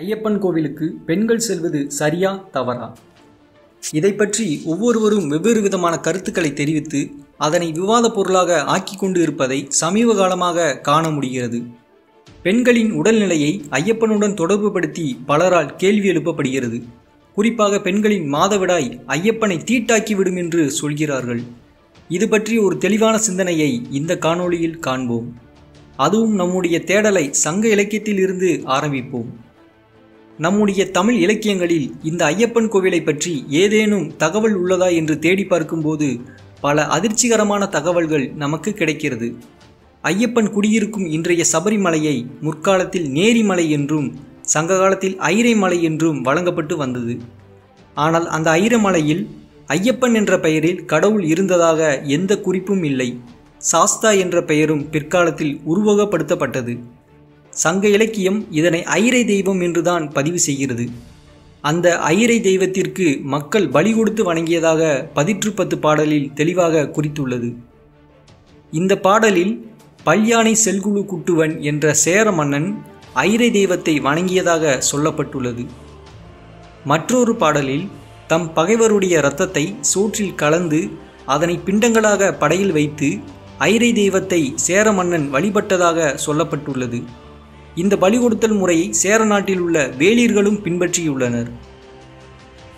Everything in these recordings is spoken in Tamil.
ஐயப்பன் கோவிலுக்கு பெண்கள் செல்வது சரியா தவறா? இதை பற்றி ஒவ்வொருவரும் வெவ்வேறு விதமான கருத்துக்களை தெரிவித்து அதனை விவாத பொருளாக ஆக்கி கொண்டு இருப்பதை சமீப காலமாக காண முடிகிறது. பெண்களின் உடல்நிலையை ஐயப்பனுடன் தொடர்புபடுத்தி பலரால் கேள்வி எழுப்பப்படுகிறது. குறிப்பாக பெண்களின் மாதவிடாய் ஐயப்பனை தீட்டாக்கிவிடும் என்று சொல்கிறார்கள். இது பற்றி ஒரு தெளிவான சிந்தனையை இந்த காணொளியில் காண்போம். அதுவும் நம்முடைய தேடலை சங்க இலக்கியத்தில் இருந்து ஆரம்பிப்போம். நம்முடைய தமிழ் இலக்கியங்களில் இந்த ஐயப்பன் கோவிலை பற்றி ஏதேனும் தகவல் உள்ளதா என்று தேடி பார்க்கும்போது பல அதிர்ச்சிகரமான தகவல்கள் நமக்கு கிடைக்கிறது. ஐயப்பன் குடியிருக்கும் இன்றைய சபரிமலையை முற்காலத்தில் நேரிமலை என்றும் சங்ககாலத்தில் ஐரைமலை என்றும் வழங்கப்பட்டு வந்தது. ஆனால் அந்த ஐரமலையில் ஐயப்பன் என்ற பெயரில் கடவுள் இருந்ததாக எந்த குறிப்பும் இல்லை. சாஸ்தா என்ற பெயரும் பிற்காலத்தில் உருவகப்படுத்தப்பட்டது. சங்க இலக்கியம் இதனை ஐரை தெய்வம் என்றுதான் பதிவு செய்கிறது. அந்த ஐரை தெய்வத்திற்கு மக்கள் பலி கொடுத்து வணங்கியதாக பதிற்று பத்து பாடலில் தெளிவாக குறித்துள்ளது. இந்த பாடலில் பல்யானை செல்குழு குட்டுவன் என்ற சேர மன்னன் ஐரை தெய்வத்தை வணங்கியதாக சொல்லப்பட்டுள்ளது. மற்றொரு பாடலில் தம் பகைவருடைய இரத்தத்தை சோற்றில் கலந்து அதனை பிண்டங்களாக படையில் வைத்து ஐரை தெய்வத்தை சேர மன்னன் வழிபட்டதாக சொல்லப்பட்டுள்ளது. இந்த பலி கொடுத்தல் முறையை சேர நாட்டில் உள்ள வேளிர்களும் பின்பற்றியுள்ளனர்.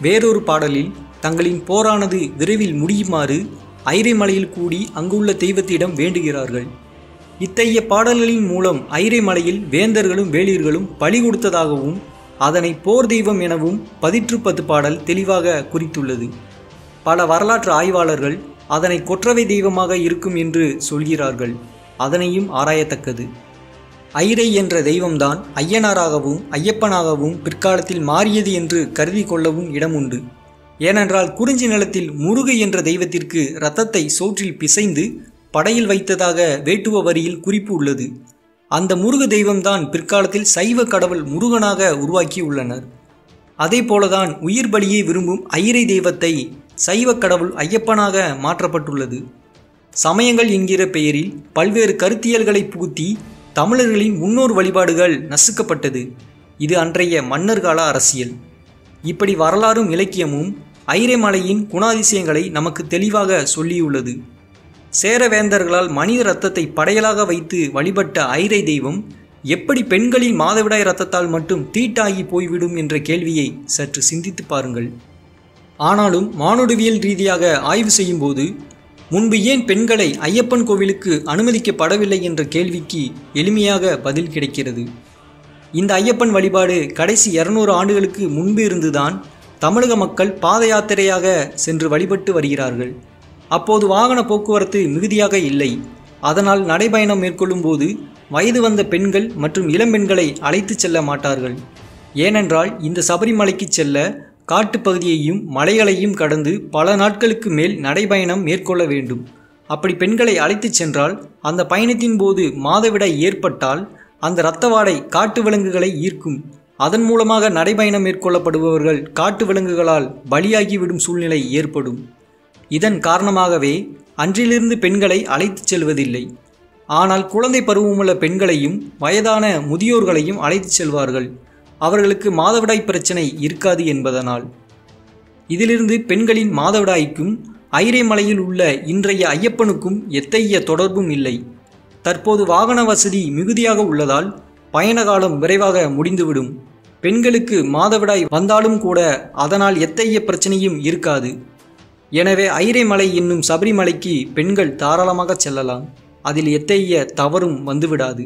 வேறொரு பாடலில் தங்களின் போரானது விரைவில் முடியுமாறு ஐரைமலையில் கூடி அங்குள்ள தெய்வத்திடம் வேண்டுகிறார்கள். இத்தகைய பாடல்களின் மூலம் ஐரைமலையில் வேந்தர்களும் வேளிர்களும் பலி கொடுத்ததாகவும் அதனை போர் தெய்வம் எனவும் பதிற்றுப்பத்து பாடல் தெளிவாக குறித்துள்ளது. பல வரலாற்று ஆய்வாளர்கள் அதனை கொற்றவை தெய்வமாக இருக்கும் என்று சொல்கிறார்கள். அதனையும் ஆராயத்தக்கது. ஐரை என்ற தெய்வம்தான் ஐயனாராகவும் ஐயப்பனாகவும் பிற்காலத்தில் மாறியது என்று கருதி கொள்ளவும் இடம் உண்டு. ஏனென்றால் குறிஞ்சி நிலத்தில் முருகு என்ற தெய்வத்திற்கு இரத்தத்தை சோற்றில் பிசைந்து படையில் வைத்ததாக வேட்டுவ வரியில் குறிப்பு உள்ளது. அந்த முருக தெய்வம்தான் பிற்காலத்தில் சைவ கடவுள் முருகனாக உருவாக்கியுள்ளனர். அதே போலதான் உயிர் பலியை விரும்பும் ஐரை தெய்வத்தை சைவ கடவுள் ஐயப்பனாக மாற்றப்பட்டுள்ளது. சமயங்கள் என்கிற பெயரில் பல்வேறு கருத்தியல்களை புகுத்தி தமிழர்களின் முன்னோர் வழிபாடுகள் நசுக்கப்பட்டது. இது அன்றைய மன்னர்கால அரசியல். இப்படி வரலாறும் இலக்கியமும் ஐரேமலையின் குணாதிசயங்களை நமக்கு தெளிவாக சொல்லியுள்ளது. சேரவேந்தர்களால் மனித ரத்தத்தை படையலாக வைத்து வழிபட்ட ஐரை தெய்வம் எப்படி பெண்களின் மாதவிடாய் ரத்தத்தால் மட்டும் தீட்டாகி போய்விடும் என்ற கேள்வியை சற்று சிந்தித்து பாருங்கள். ஆனாலும் மானுடவியல் ரீதியாக ஆய்வு செய்யும்போது முன்பு ஏன் பெண்களை ஐயப்பன் கோவிலுக்கு அனுமதிக்கப்படவில்லை என்ற கேள்விக்கு எளிமையாக பதில் கிடைக்கிறது. இந்த ஐயப்பன் வழிபாடு கடைசி இருநூறு ஆண்டுகளுக்கு முன்பு இருந்துதான் தமிழக மக்கள் பாத யாத்திரையாக சென்று வழிபட்டு வருகிறார்கள். அப்போது வாகன போக்குவரத்து மிகுதியாக இல்லை. அதனால் நடைபயணம் மேற்கொள்ளும் போது வயது வந்த பெண்கள் மற்றும் இளம்பெண்களை அழைத்துச் செல்ல மாட்டார்கள். ஏனென்றால் இந்த சபரிமலைக்கு செல்ல காட்டுப்பகுதியையும் மலைகளையும் கடந்து பல நாட்களுக்கு மேல் நடைபயணம் மேற்கொள்ள வேண்டும். அப்படி பெண்களை அழைத்துச் சென்றால் அந்த பயணத்தின் போது மாதவிடாய் ஏற்பட்டால் அந்த இரத்தவாடை காட்டு விலங்குகளை ஈர்க்கும். அதன் மூலமாக நடைபயணம் மேற்கொள்ளப்படுபவர்கள் காட்டு விலங்குகளால் பலியாகிவிடும் சூழ்நிலை ஏற்படும். இதன் காரணமாகவே அன்றிலிருந்து பெண்களை அழைத்துச் செல்வதில்லை. ஆனால் குழந்தை பருவமுள்ள பெண்களையும் வயதான முதியோர்களையும் அழைத்துச் செல்வார்கள். அவர்களுக்கு மாதவிடாய் பிரச்சனை இருக்காது என்பதனால். இதிலிருந்து பெண்களின் மாதவிடாய்க்கும் ஐரைமலையில் உள்ள இன்றைய ஐயப்பனுக்கும் எத்தகைய தொடர்பும் இல்லை. தற்போது வாகன வசதி மிகுதியாக உள்ளதால் பயண காலம் விரைவாக முடிந்துவிடும். பெண்களுக்கு மாதவிடாய் வந்தாலும் கூட அதனால் எத்தகைய பிரச்சனையும் இருக்காது. எனவே ஐரைமலை என்னும் சபரிமலைக்கு பெண்கள் தாராளமாக செல்லலாம். அதில் எத்தகைய தவறும் வந்துவிடாது.